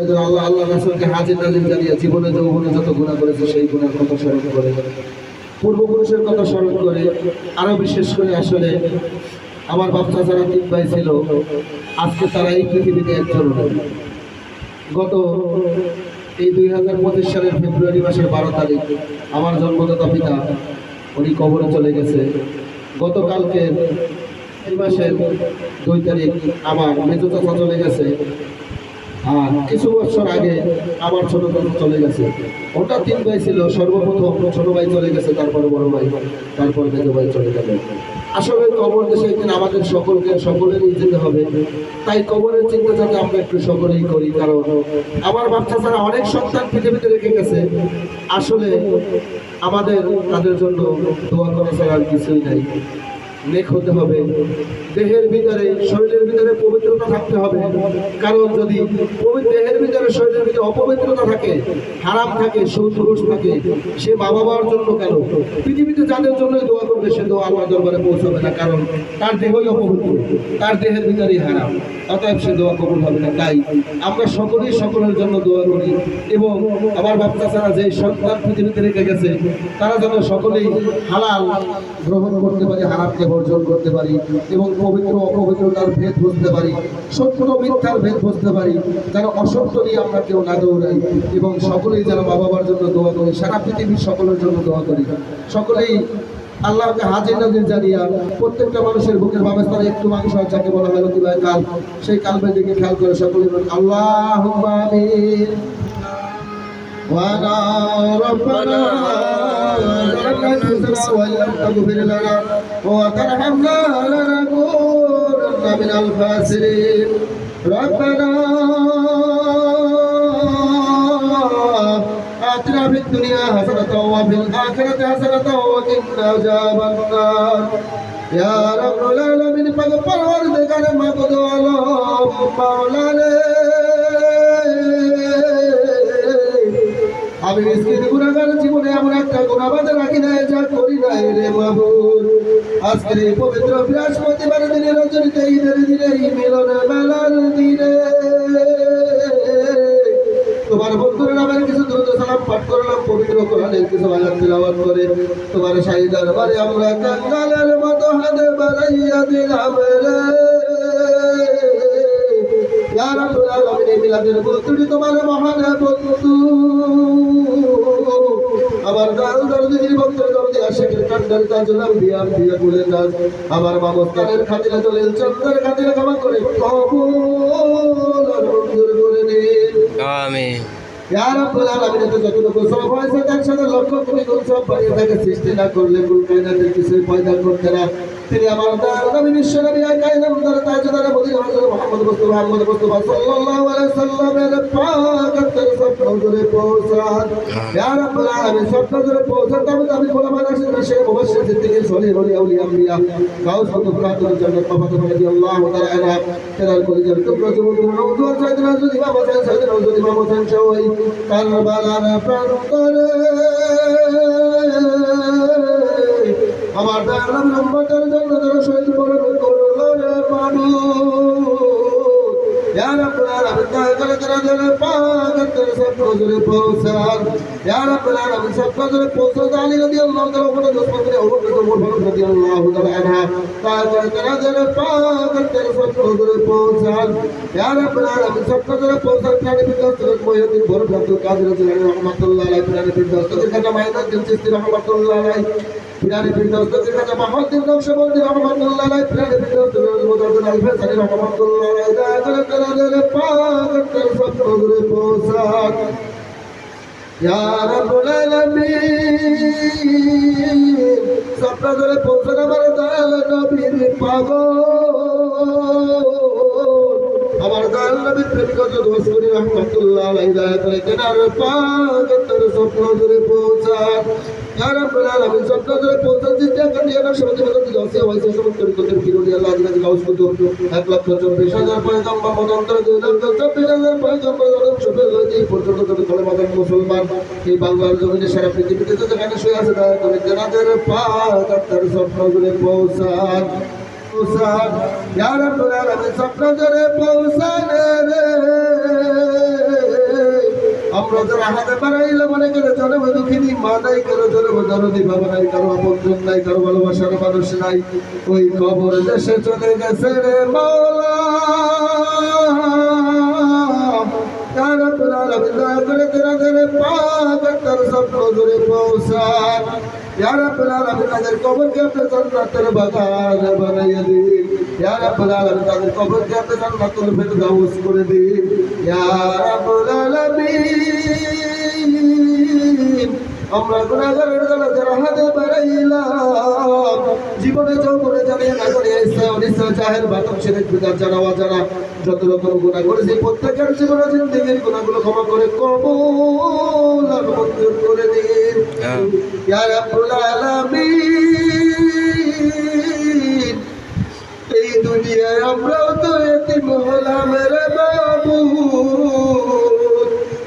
আল্লাহ আল্লাহ রাসূলকে হাজির নাজির জানিয়ে জীবনে যৌবনে যত গুণা করেছে, সেই গুণার কথা স্মরণ করে। পূর্বপুরুষের কথা স্মরণ করে, আরও বিশেষ করে আসলে আমার বাচ্চা যারা তিন ভাই ছিল, আজকে তারা এই পৃথিবীতে একজন। গত এই দুই হাজার পঁচিশ সালের ফেব্রুয়ারি মাসের বারো তারিখ, আমার জন্মদাতা পিতা, উনি কবরে চলে গেছে। গতকালকে এই মাসের দুই তারিখ, আমার মেজো চাচা চলে গেছে। আর কিছু বছর আগে আমার ছোট চাচা চলে গেছে। ওটা তিন ভাই ছিল, সর্বপ্রথম ছোট ভাই চলে গেছে, তারপর বড় ভাই, তারপর মেজো ভাই চলে গেল আসলে কবর দেশে একদিন আমাদের সকলকে, সকলেরই যেতে হবে। তাই কবরের চিন্তা যাতে আমরা একটু সকলেই করি, কারণ আমার বাচ্চা ছাড়া অনেক সন্তান পৃথিবীতে রেখে গেছে। আসলে আমাদের, তাদের জন্য দোয়া করা ছাড়া আর কিছুই নাই। নেক হতে হবে। দেহের ভিতরে, শরীরের ভিতরে পবিত্রতা থাকতে হবে। কারণ যদি দেহের ভিতরে, শরীরের ভিতরে অপবিত্রতা থাকে, হারাম থাকে সুদ থাকে, সে বাবা বাবার জন্য কেন? পৃথিবীতে যাদের জন্য সে দোয়া আল্লাহ দরবারে পৌঁছবে না, কারণ তার দেহই অপবিত্র। তার দেহের ভিতরেই হারাম। অতএব সে দোয়া কবুল হবে না। তাই আমরা সকলেই সকলের জন্য দোয়া করি এবং আমার বাচ্চা ছাড়া যে সন্তান পৃথিবীতে রেখে গেছে, তারা যেন সকলেই হালাল গ্রহণ করতে পারি, হারামকে বর্জন করতে পারি এবং পবিত্র অপবিত্রতার ভেদ বুঝতে পারি সত্য মিথ্যার ভেদ বুঝতে পারি, যেন অসত্য নিয়ে আমরা কেউ না দৌড়াই এবং সকলেই যেন মা বাবার জন্য দোয়া করি, সারা পৃথিবীর সকলের জন্য দোয়া করি। সকলেই আল্লাহকে হাজির নাজির জানিয়া প্রত্যেকটা মানুষের বুকের ব্যবস্থায় একটু মাংস আছে যাকে বলা হয় লতিবায় কাল সেই কালবের দিকে খেয়াল করে সকলে বলেন আল্লাহ আমিন وانا ربنا ظلمنا انفسنا وان لم تغفر لنا وترحمنا لنكونن من الخاسرين ربنا الدنيا حسنة وفي الآخرة حسنة وقنا عذاب النار يا رب العالمين فاغفر وارزقنا ما قد مولانا আমি মিসকিন গুণাগার জীবনে এমন একটা গুণাবাদে রাখি নাই যা করি নাই রে মাহুর আজকের এই পবিত্র বৃহস্পতিবার দিনে রজনীতে ঈদের দিনে এই মিলনের মেলার দিনে তোমার বন্ধুর নামের কিছু দ্রুত পাঠ করলাম, পবিত্র করে। তোমার শাহী দরবারে আমরা কাঙ্গালের মতো হাতে বাড়াইয়া দিলাম রে। তোমার আমার বাবস্তানের খাতিরে দলিল চন্দ্রের খাতিরে ক্ষমা করে কবুল করে নিন এতে যতটুকু সব বাড়িয়ে থাকে সৃষ্টি না করলে কুল কায়নাতের কিছুই পয়দা করতে না। তিনি আমার নবী বিশ্ব নবী আর কায়নাত দার তাজদার মদিনা হযরত মুহাম্মদ মুস্তাফা মুহাম্মদ মুস্তাফা সাল্লাল্লাহু আলাইহি সাল্লামের পাক আত্মার সব নজরে পৌঁছান। ইয়া রাব্বুল আলামিন সব নজরে পৌঁছান, তবে আমি খোলা মানা শুনে সে মুবাশশির সিদ্দিকীন সলিহ ওলি আউলিয়া আম্বিয়া। গাউস কুতুব কাতুল জান্নাত মাফাত রাদিয়াল্লাহু তাআলা আনহা তেলার কলিজার টুকরা যুবক নওজোয়ান সাইয়েদনা নজরুল ইমাম হোসেন সাইয়েদনা নজরুল ইমাম হোসেন সওয়াই কারবালার প্রান্তরে। আমার দালাম নম্বর যারা শহীদ বরণ করল রে মানুষ यार अपना रब कर कर कर पार कर सब नजर पहुंचार यार अपना रब सब नजर पहुंचार अली रजी अल्लाह ताला को दस पर और तो मोर भगत रजी अल्लाह ताला अनहा पार कर कर कर पार कर सब नजर पहुंचार यार अपना रब सब नजर पहुंचार प्राणी के दस रख मोह दिन भर भक्त कादर रजी रहमतुल्लाह अलैह प्राणी के दस के खाना मायदा दिल से रहमतुल्लाह अलैह प्राणी के दस के खाना महद दिन नक्शबंदी रहमतुल्लाह अलैह प्राणी के दस সব নজরে পৌঁছান আমার দয়াল নবীর পাগল। আমার দয়াল নবীর প্রেমিক ওসমানী রহমাতুল্লাহ আলাইহি দাখিল কালাদের পাক তর সব নজরে পৌঁছাক হ্যাঁ, আর আপনার আমি সন্তানদের পৌঁছার চিন্তা করি আমার সমাজের মধ্যে জলসে হয়েছে সমস্ত করতে ফিরোডি আল্লাহ আল্লাহ গাউস কত? এক লক্ষ চব্বিশ হাজার পয়গাম বা মদন্তর দুই লক্ষ চব্বিশ হাজার পয়গাম বা জলম সফল হয়েছে এই পর্যন্ত তবে কলে মাদান মুসলমান। এই বাংলার জমিনে সারা পৃথিবীতে তো যেখানে শুয়ে আছে তারা তবে পৌঁছান প্রজন হাতে বাড়াইলে মনে করে মা নাই, কারও জনম দরদি বাবা নাই, কারও আপন নাই, কারও ভালোবাসার মানুষ নাই। ওই কবর দেশে চলে গেছে রে মাওলা। করে তেরা করে পাক তার সব নজরে পৌঁছা ইয়া রাব্বুল আলামিন তাদের কবরকে আপনি জান্নাতের বাগান বানাইয়া দিন। ইয়া রাব্বুল আলামিন তাদের কবরকে আপনি জান্নাতুল ফেরদাউস করে দিন। ইয়া রাব্বুল আলামিন আমরা গুনাহগারের দলে যারা হাতে বাড়াইলাম। জীবনে যৌবনে জানিয়ে না করে ইসলাম ইসলাম জাহের বাতক সেরে বিদার যারা ওয়া যারা যত রকম গুণা করেছি প্রত্যেকের জীবনে জিন্দিগির গুণাগুলো ক্ষমা করে কবুল আর মঞ্জুর করে দিন। ইয়া রাব্বুল আলামিন এই দুনিয়ায় আমরাও তো এতিম হলাম রে বাবু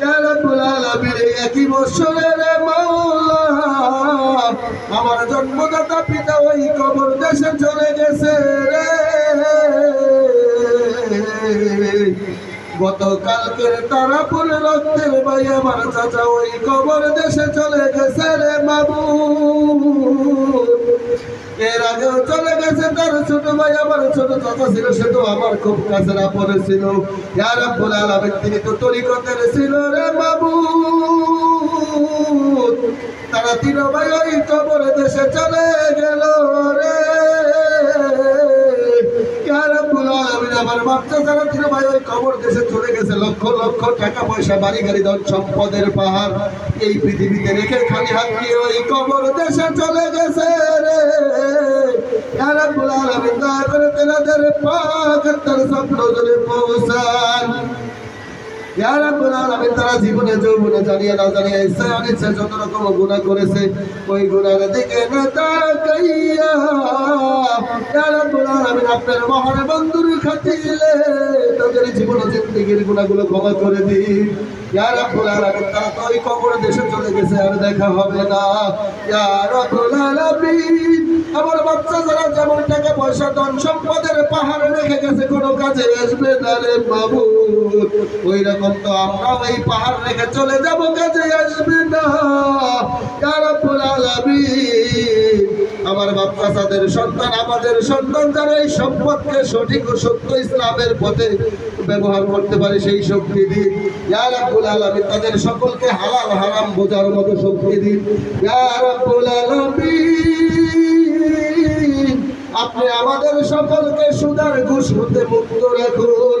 ইয়া রাব্বুল আলামিন একই বছরে রে মাওলা আমার জন্মদাতা পিতা ওই কবর দেশে চলে গেছে রে। গতকালকের তারাপুর রক্তের ভাই আমার চাচা ওই কবর দেশে চলে গেছে রে বাবু এর আগেও চলে গেছে তার ছোট ভাই, আমার ছোট চাচা ছিল, সে তো আমার খুব কাছের আপরে ছিল। ইয়ার আব্বুল আলামিন, তিনি তো তরিকতের ছিল রে বাবু তারা তিন ভাই ওই কবর দেশে চলে গেল রে। আমার বাচ্চা যারা ছিল ভাই, ওই কবর দেশে চলে গেছে। লক্ষ লক্ষ টাকা পয়সা, বাড়ি গাড়ি ধন সম্পদের পাহাড় এই পৃথিবীতে রেখে খালি হাত দিয়ে ওই কবর দেশে চলে গেছে রে। করে তেনাদের পাক তার স্বপ্ন আলামিন তারা জীবনে জানিয়ে না জানিয়ে ইচ্ছা যত রকম গুনাহ করেছে, ওই গুনার দিকে না তাকাইয়া ইয়া আপনার মহান বন্ধুর খাতিরে তাদের জীবন জিন্দেগির গুনাহগুলো ক্ষমা করে দিন। ইয়া রাব্বুল আলামিন, তারা দেশে চলে গেছে, আর দেখা হবে না। রাব্বুল আলামিন, আমার বাচ্চা যারা যেমন টাকা পয়সা, ধন সম্পদের পাহাড় রেখে গেছে, কোনো কাজে আসবে না রে বাবু। ওই রকম তো আমরা ওই পাহাড় রেখে চলে যাব, কাজে আসবে না। আমার বাচ্চা তাদের সন্তান, আমাদের সন্তান যারা এই সম্পদকে সঠিক ও সত্য ইসলামের পথে ব্যবহার করতে পারে সেই শক্তি দিন। ইয়া রাব্বুল আলামিন, তাদের সকলকে হালাল, হারাম বোঝার মতো শক্তি দিন। ইয়া রাব্বুল আলামিন, আপনি আমাদের সকলকে সুদার ঘুষ হতে মুক্ত রাখুন।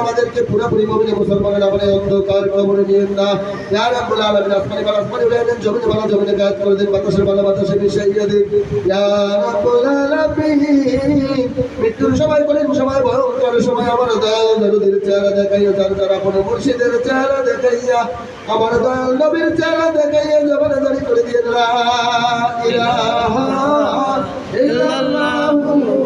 আমাদেরকে পুরোপুরি মুমিন মুসলমানের আমলে অন্ধকার কবরে নিয়েন না। ইয়া রাব্বুল আলামিন, আসমানি বালা আসমানি উড়িয়ে দেন জমিনে বালা জমিনে গায়েব করে দেন বাতাসের বালা বাতাসে মিশাইয়া দিন। ইয়া রাব্বুল আলামিন, মৃত্যুর সময় কঠিন সময়, ভয়ঙ্কর সময় আমার দয়াল নবীর চেহারা দেখাইয়া, যার যার আপন মুর্শিদের চেহারা দেখাইয়া, আমার নবীর চেহারা দেখাইয়া করে দিয়ে ইলাহা ইল্লাল্লাহ।